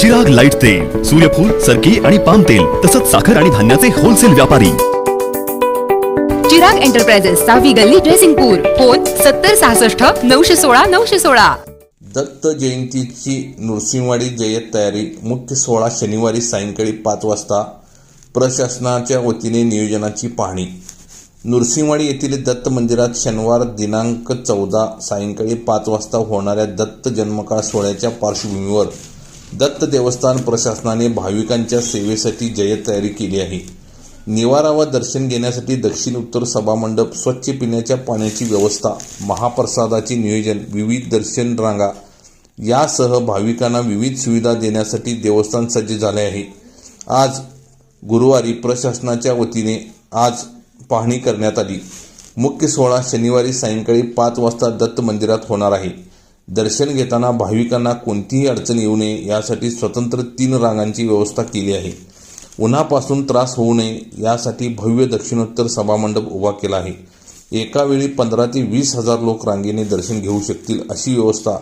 जग लाइट तेल सूर्यफूल सरकी आणि पाम तेल तसंच साखर आणि धान्याचे होलसेल व्यापारी. चिराग एंटरप्राइजेस सहावी गल्ली ड्रेसिंगपूर फोन सत्तर सहासष्ट नऊशे सोळा नऊशे सोळा. दत्त जयंतीची नृसिंहवाडी जयंत तयारी मुख्य सोहळा शनिवारी सायंकाळी पाच वाजता. प्रशासनाच्या वतीने नियोजनाची पाहणी. नृसिंहवाडी येथील दत्त मंदिरात शनिवार दिनांक चौदा सायंकाळी पाच वाजता होणाऱ्या दत्त जन्मकाळ सोहळ्याच्या पार्श्वभूमीवर दत्त देवस्थान प्रशासनाने भाविकांच्या सेवेसाठी जय्यत तयारी केली आहे. निवारा व दर्शन घेण्यासाठी दक्षिण उत्तर सभामंडप स्वच्छ पिण्याच्या पाण्याची व्यवस्था महाप्रसादाचे नियोजन विविध दर्शन रांगा यासह भाविकांना विविध सुविधा देण्यासाठी देवस्थान सज्ज झाले आहे. आज गुरुवारी प्रशासनाच्या वतीने आज पाहणी करण्यात आली. मुख्य सोहळा शनिवारी सायंकाळी पाच वाजता दत्त मंदिरात होणार आहे. दर्शन घेताना भाविकांना कोणतीही अडचण येऊ नये यासाठी स्वतंत्र तीन रांगांची व्यवस्था केली आहे. उन्हापासून त्रास होऊ नये यासाठी भव्य दक्षिणोत्तर सभामंडप उभा केला आहे. एका वेळी पंधरा ते वीस हजार लोक रांगेने दर्शन घेऊ शकतील अशी व्यवस्था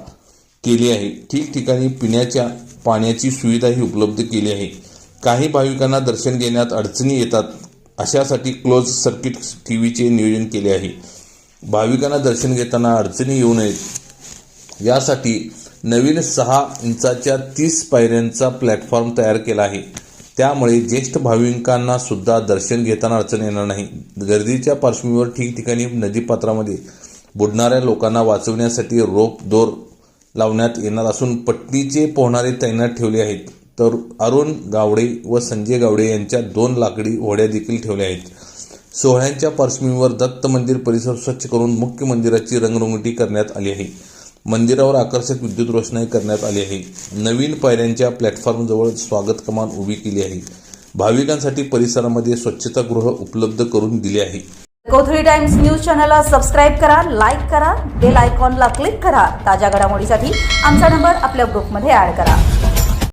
केली आहे. ठिकठिकाणी पिण्याच्या पाण्याची सुविधाही उपलब्ध केली आहे. काही भाविकांना दर्शन घेण्यात अडचणी येतात अशासाठी क्लोज सर्किट टी व्हीचे नियोजन केले आहे. भाविकांना दर्शन घेताना अडचणी येऊ नयेत. यासाठी नवीन सहा इंचाच्या तीस पायऱ्यांचा प्लॅटफॉर्म तयार केला आहे. त्यामुळे ज्येष्ठ भाविकांना सुद्धा दर्शन घेताना अडचण येणार नाही. गर्दीच्या पार्श्वभूमीवर ठिकठिकाणी नदीपात्रामध्ये बुडणाऱ्या लोकांना वाचवण्यासाठी रोप दोर लावण्यात येणार असून पट्टीचे पोहणारे तैनात ठेवले आहेत. तर अरुण गावडे व संजय गावडे यांच्या दोन लाकडी होड्या देखील ठेवल्या आहेत. सोहळ्यांच्या पार्श्वभूमीवर दत्त मंदिर परिसर स्वच्छ करून मुख्य मंदिराची रंगरंगोटी करण्यात आली आहे. मंदिरावर आकर्षक विद्युत रोषणाई करण्यात आली आहे. नवीन पायऱ्यांच्या प्लॅटफॉर्मजवळ स्वागत कमान उभी केली आहे. भाविकांसाठी परिसरामध्ये स्वच्छतागृह उपलब्ध करून दिले आहे. कोथळी टाइम्स न्यूज चॅनलला सबस्क्राईब करा लाईक करा बेल आयकॉनला क्लिक करा. ताज्या घडामोडीसाठी आमचा नंबर आपल्या ग्रुपमध्ये ऍड करा.